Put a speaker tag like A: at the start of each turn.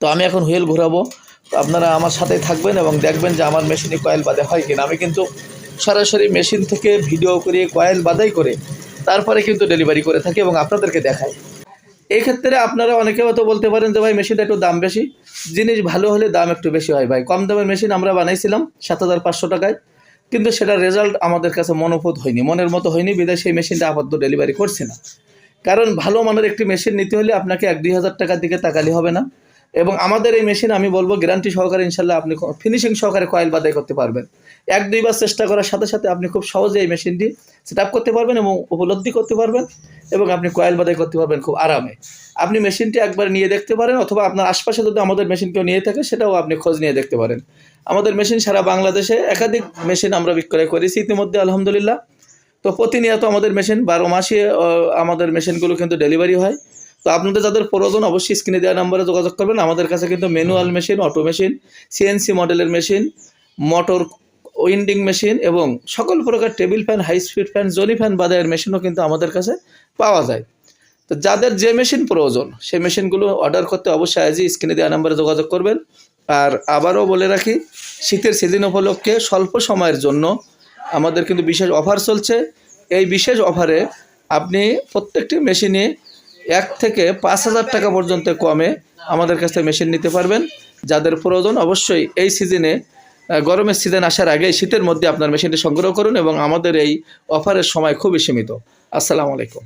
A: তো আমি এখন হুইল ঘোরাবো। তো আপনারা আমার সাথে থাকবেন এবং দেখবেন যে আমার মেশিনে কয়েল বাদে হয় কিনা। আমি কিন্তু সরাসরি মেশিন থেকে ভিডিও করে কয়েল বাদাই করে তারপরে কিন্তু ডেলিভারি করে থাকি এবং আপনাদেরকে দেখাই। এই ক্ষেত্রে আপনারা অনেকে হয়তো বলতে পারেন যে, ভাই, মেশিনটা একটু দাম বেশি। জিনিস ভালো হলে দাম একটু বেশি হয় ভাই। কম দামের মেশিন আমরা বানাইছিলাম সাত হাজার পাঁচশো টাকায়। কিন্তু সেটার রেজাল্ট আমাদের কাছে মনোভূত হয়নি, মনের মতো হয়নি। বিদায় সেই মেশিনটা আপাতত ডেলিভারি করছে না। কারণ ভালো মানের একটি মেশিন নিতে হলে আপনাকে এক দুই হাজার টাকার দিকে তাকালি হবে না। এবং আমাদের এই মেশিন আমি বলব গ্যারান্টি সহকারে ইনশাল্লাহ আপনি ফিনিশিং সহকারে কয়েল বাদাই করতে পারবেন। এক দুইবার চেষ্টা করার সাথে সাথে আপনি খুব সহজে এই মেশিনটি সেট করতে পারবেন এবং উপলব্ধি করতে পারবেন এবং আপনি কয়েল বাদাই করতে পারবেন খুব আরামে। আপনি মেশিনটি একবার নিয়ে দেখতে পারেন অথবা আপনার আশপাশে যদি আমাদের মেশিন কেউ নিয়ে থাকে, সেটাও আপনি খোঁজ নিয়ে দেখতে পারেন। আমাদের মেশিন সারা বাংলাদেশে একাধিক মেশিন আমরা বিক্রয় করেছি ইতিমধ্যে, আলহামদুলিল্লাহ। তো প্রতিনিয়ত আমাদের মেশিন বারো মাসে আমাদের মেশিনগুলো কিন্তু ডেলিভারি হয়। তো আপনাদের যাদের প্রয়োজন, অবশ্যই স্ক্রিনে দেওয়া নাম্বারে যোগাযোগ করবেন। আমাদের কাছে কিন্তু manual machine auto machine CNC মডেলের মেশিন মোটর উইন্ডিং মেশিন এবং সকল প্রকার table fan high speed fan Johnny fan বাদায়ের মেশিনও কিন্তু আমাদের কাছে পাওয়া যায়। তো যাদের যে মেশিন প্রয়োজন, সেই মেশিনগুলো অর্ডার করতে অবশ্যই আজই স্ক্রিনে দেওয়া নাম্বারে যোগাযোগ করবেন। আর আবারও বলে রাখি, শীতের সিজন উপলক্ষে স্বল্প সময়ের জন্য আমাদের কিন্তু বিশেষ অফার চলছে। এই বিশেষ অফারে আপনি প্রত্যেকটি মেশিনে এক থেকে পাঁচ হাজার টাকা পর্যন্ত কমে আমাদের কাছ থেকে মেশিন নিতে পারবেন। যাদের প্রয়োজন অবশ্যই এই সিজনে গরমের সিজন আসার আগে শীতের মধ্যে আপনার মেশিনটি সংগ্রহ করুন এবং আমাদের এই অফারের সময় খুবই সীমিত। আসসালামু আলাইকুম।